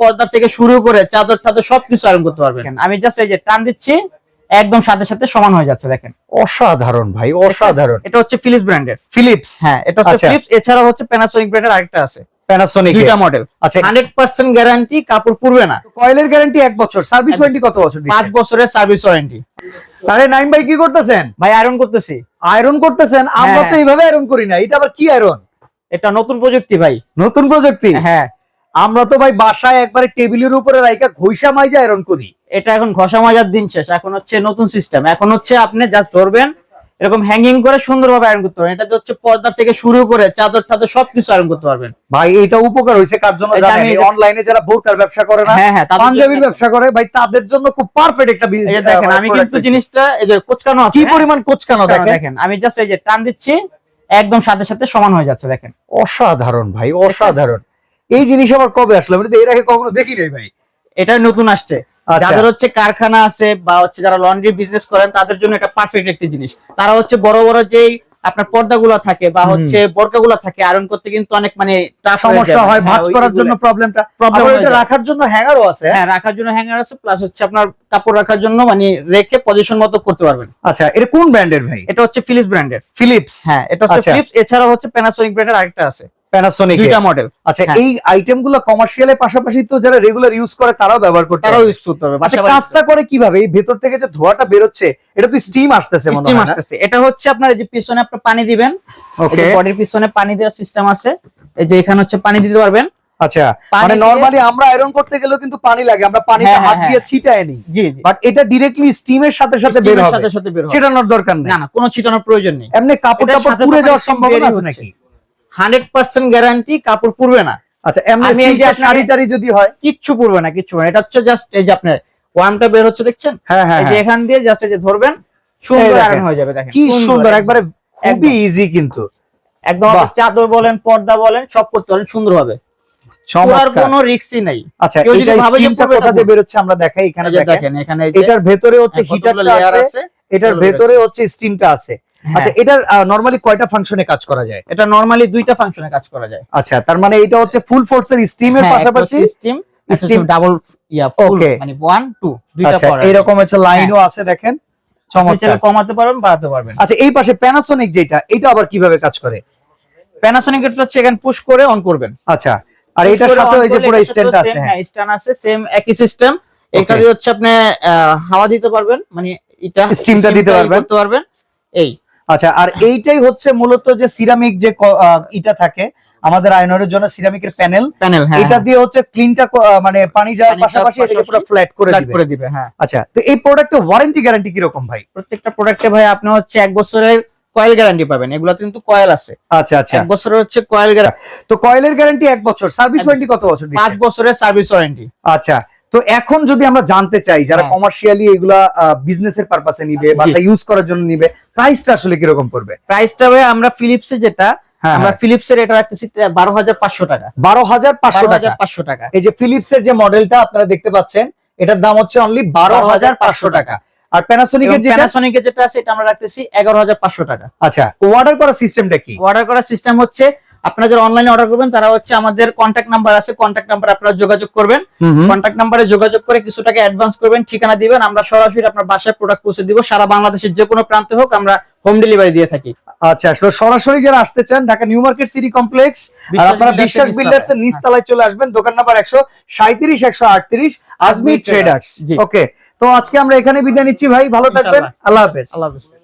পর্দার থেকে শুরু করে চাদর টাদর সবকিছু আয়রন করতে পারবেন। আমি জাস্ট এই যে টান দিচ্ছি একদম সাথে সাথে সমান হয়ে যাচ্ছে দেখেন। অসাধারণ ভাই অসাধারণ। এটা হচ্ছে ফিলিপস ব্র্যান্ডের ফিলিপস হ্যাঁ এটা হচ্ছে আচ্ছা। ফিলিপস এছাড়া হচ্ছে প্যানাসোনিক ব্র্যান্ডের আরেকটা আছে। প্যানাসোনিক দুইটা মডেল আচ্ছা। হান্ড্রেড পার্সেন্ট গ্যারান্টি কাপড় পুরবে না। কয়েলের গ্যারান্টি এক বছর সার্ভিস ওয়ারেন্টি কত বছর পাঁচ বছরের সার্ভিস ওয়ারেন্টি আরে নাইম ভাই কি করতেছেন? ভাই আয়রন করতেছি। আয়রন করতেছেন? আমরা হ্যাঁ। তো এইভাবে আয়রন করি না এটা আবার কি আয়রন? এটা নতুন প্রযুক্তি ভাই। নতুন প্রযুক্তি? হ্যাঁ। আমরা তো ভাই বাসায় একবারে টেবিলের উপরে রাইকা ঘইসা মাইজা আয়রন করি। এটা এখন ঘষা মাজার দিন শেষ। এখন হচ্ছে নতুন সিস্টেম এখন হচ্ছে আপনি জাস্ট ধরবেন এরকম হ্যাঙ্গিং করে সুন্দরভাবে আয়রন করতে পারবেন। এটা হচ্ছে পর্দা থেকে শুরু করে চাদর টাদর সবকিছু আয়রন করতে পারবেন। ভাই এটা উপকার হয়েছে কার জন্য জানেন? এই অনলাইনে যারা বোরকার ব্যবসা করে না হ্যাঁ হ্যাঁ পাঞ্জাবির ব্যবসা করে ভাই তাদের জন্য খুব পারফেক্ট একটা বিজনেস এই দেখেন আমি কিন্তু জিনিসটা এই যে কোচকানো আছে কি হ্যাঁ? পরিমাণ কোচকানো কোচকানো দেখেন? দেখেন আমি জাস্ট এই যে টান দিচ্ছি একদম সাথে সাথে সমান হয়ে যাচ্ছে দেখেন। অসাধারণ ভাই অসাধারণ। এই জিনিস আবার কবে আসলো? আমি এর আগে কখনো দেখি নাই ভাই। এটা নতুন আসছে। আচ্ছা। যাদের হচ্ছে কারখানা আছে বা হচ্ছে যারা লন্ড্রি বিজনেস করেন তাদের জন্য এটা পারফেক্ট একটি জিনিস। তারা হচ্ছে বড় বড় যেই আপনার পর্দাগুলো থাকে বা। হচ্ছে বোরকাগুলো থাকে আয়রন করতে কিন্তু অনেক মানে সমস্যা হয় হ্যাঁ, ভাঁজ করার জন্য প্রবলেমটা প্রবলেম যায়। রাখার জন্য হ্যাঙ্গারও আছে। হ্যাঁ রাখার জন্য হ্যাঙ্গার আছে প্লাস হচ্ছে আপনার কাপড় রাখার জন্য মানে রেখে পজিশন মতো করতে পারবেন। আচ্ছা এটা কোন ব্র্যান্ডের ভাই? এটা হচ্ছে ফিলিপস ব্র্যান্ডের ফিলিপস হ্যাঁ এটা হচ্ছে আচ্ছা। ফিলিপস এছাড়া হচ্ছে প্যানাসোনিক ব্র্যান্ডের আরেকটা আছে। প্যানাসোনিক দুইটা মডেল আচ্ছা হ্যাঁ। এই কমার্শিয়ালের পাশাপাশি তো যারা রেগুলার ইউজ করে তারাও ব্যবহার করতে তারাও ইউজ করতে পারবে আচ্ছা কাজটা করে কীভাবে? এই ভেতর থেকে যে ধোঁয়াটা বেরোচ্ছে এটা তো স্টিম আসতেছে মনে স্টিম আসতেছে। এটা হচ্ছে আপনার যে পিছনে আপনি পানি দিবেন। ওকে বডির পিছনে পানি দেওয়ার সিস্টেম আছে। এই যে এখানে হচ্ছে পানি দিতে পারবেন। আচ্ছা মানে নরমালি আমরা আয়রন করতে গেলেও কিন্তু পানি লাগে আমরা পানিটা হ্যাঁ, হাত হ্যাঁ, দিয়ে ছিটায় জি বাট এটা ডিরেক্টলি স্টিমের সাথে সাথে বের হবে। সাথে সাথে বের হবে। ছিটানোর দরকার নেই। না না কোনো ছিটানোর প্রয়োজন নেই। এমনি কাপড় টাপড় পুড়ে যাওয়ার সম্ভাবনা আছে নাকি? হান্ড্রেড পার্সেন্ট গ্যারান্টি কাপড় পুড়বে না। আচ্ছা এমনি শাড়ি টাড়ি যদি হয়? কিচ্ছু পুড়বে না কিচ্ছু না। এটা হচ্ছে জাস্ট এই যে আপনার ওয়ার্মটা বের হচ্ছে দেখছেন? হ্যাঁ হ্যাঁ হ্যাঁ। এখান দিয়ে জাস্ট এই যে ধরবেন সুন্দর। আয়রন হয়ে যাবে দেখেন। কি সুন্দর একবারে খুবই ইজি কিন্তু। একদম চাদর বলেন পর্দা বলেন সব করতে পারেন সুন্দর হবে। কোনো রিস্কই নাই। আচ্ছা এটা পুরোটা কোথা দিয়ে পুরো। বেরোচ্ছে আমরা দেখাই এখানে দেখেন। এখানে এটার ভেতরে হচ্ছে হ্যাঁ, হিটারটা আছে আছে এটার ভেতরে হচ্ছে স্টিমটা আছে। হ্যাঁ। আচ্ছা এটার নরমালি কয়টা ফাংশনে কাজ করা যায়? এটা নরমালি দুইটা ফাংশনে কাজ করা যায়। আচ্ছা তার মানে এটা হচ্ছে ফুল ফোর্সের স্টিমের হ্যাঁ, পাশাপাশি সিস্টেম স্টিম ডাবল ইয়া ফুল. মানে 1 2 দুইটা আচ্ছা এরকম হচ্ছে লাইনও আছে দেখেন। চমৎকার। কমাতে পারবেন বাড়াতে পারবেন। আচ্ছা এই পাশে প্যানাসোনিক যেটা এটা আবার কীভাবে কাজ করে? প্যানাসোনিক এটা হচ্ছে এখানে পুশ করে অন করবেন। আচ্ছা আর এটার সাথে ওই যে পুরো স্ট্যান্ড আছে হ্যাঁ। হ্যাঁ স্ট্যান্ড আছে সেম একই সিস্টেম এটা দিয়ে হচ্ছে আপনি হাওয়া দিতে পারবেন মানে এটা Steam-টা দিতে পারবেন। করতে পারবেন। এই আচ্ছা আর এইটাই হচ্ছে মূলত যে সিরামিক যে ইটা থাকে আমাদের আয়নরের জন্য সিরামিকের প্যানেল প্যানেল হ্যাঁ এটা দিয়ে হচ্ছে ক্লিনটা মানে পানি যাওয়ার পাশাপাশি এটাকে পুরো ফ্ল্যাট করে দিবে। করে দিবে হ্যাঁ। আচ্ছা তো এই প্রোডাক্টের ওয়ারেন্টি গ্যারান্টি কি রকম ভাই? প্রত্যেকটা প্রোডাক্টে ভাই আপনি হচ্ছে এক বছরের কয়েল গ্যারান্টি পাবেন এগুলো কিন্তু কয়েল আছে। আচ্ছা আচ্ছা। এক বছরের হচ্ছে কয়েল গ্যারান্টি তো কয়েলের গ্যারান্টি এক বছর সার্ভিস ওয়ারেন্টি কত বছর? পাঁচ বছরের সার্ভিস ওয়ারেন্টি আচ্ছা তো এখন যদি আমরা জানতে চাই যারা হ্যাঁ। কমার্শিয়ালি এগুলা বিজনেসের পারপাসে নিবে। বাসা ইউজ করার জন্য নিবে প্রাইসটা আসলে কীরকম পড়বে? প্রাইসটা আমরা ফিলিপসে যেটা হ্যাঁ আমরা ফিলিপসের এটা রাখতেছি বারো হাজার পাঁচশো টাকা। বারো হাজার পাঁচশো টাকা। পাঁচশো টাকা। এই যে ফিলিপসের যে মডেলটা আপনারা দেখতে পাচ্ছেন এটার দাম হচ্ছে অনলি বারো হাজার পাঁচশো টাকা। আর প্যানাসোনিকের যেটা প্যানাসোনিকের যেটা আছে এটা আমরা রাখতেছি এগারো হাজার পাঁচশো টাকা। আচ্ছা অর্ডার করার সিস্টেমটা কি? অর্ডার করার সিস্টেম হচ্ছে আপনারা যারা অনলাইনে অর্ডার করবেন তারা হচ্ছে আমাদের কন্ট্যাক্ট নাম্বার আছে কন্ট্যাক্ট নাম্বার আপনারা যোগাযোগ করবেন। কন্ট্যাক্ট নাম্বারে যোগাযোগ করে কিছু টাকা অ্যাডভান্স করবেন ঠিকানা দিবেন আমরা সরাসরি আপনার বাসায় প্রোডাক্ট পৌঁছে দিব। সারা বাংলাদেশের যে কোনো প্রান্তে হোক আমরা হোম ডেলিভারি দিয়ে থাকি। আচ্ছা তো সরাসরি যারা আসতে চান Dhaka new market city complex আর আপনারা বিশ্বাস বিল্ডার্স এর নিচতলায় চলে আসবেন। দোকান নাম্বার একশো সাঁত্রিশ একশো আটত্রিশ আজমি আজমি ট্রেডার্স। ওকে তো আজকে আমরা এখানে বিদায় নিচ্ছি ভাই। ভালো থাকবেন। আল্লাহ হাফেজ। আল্লাহ হাফেজ।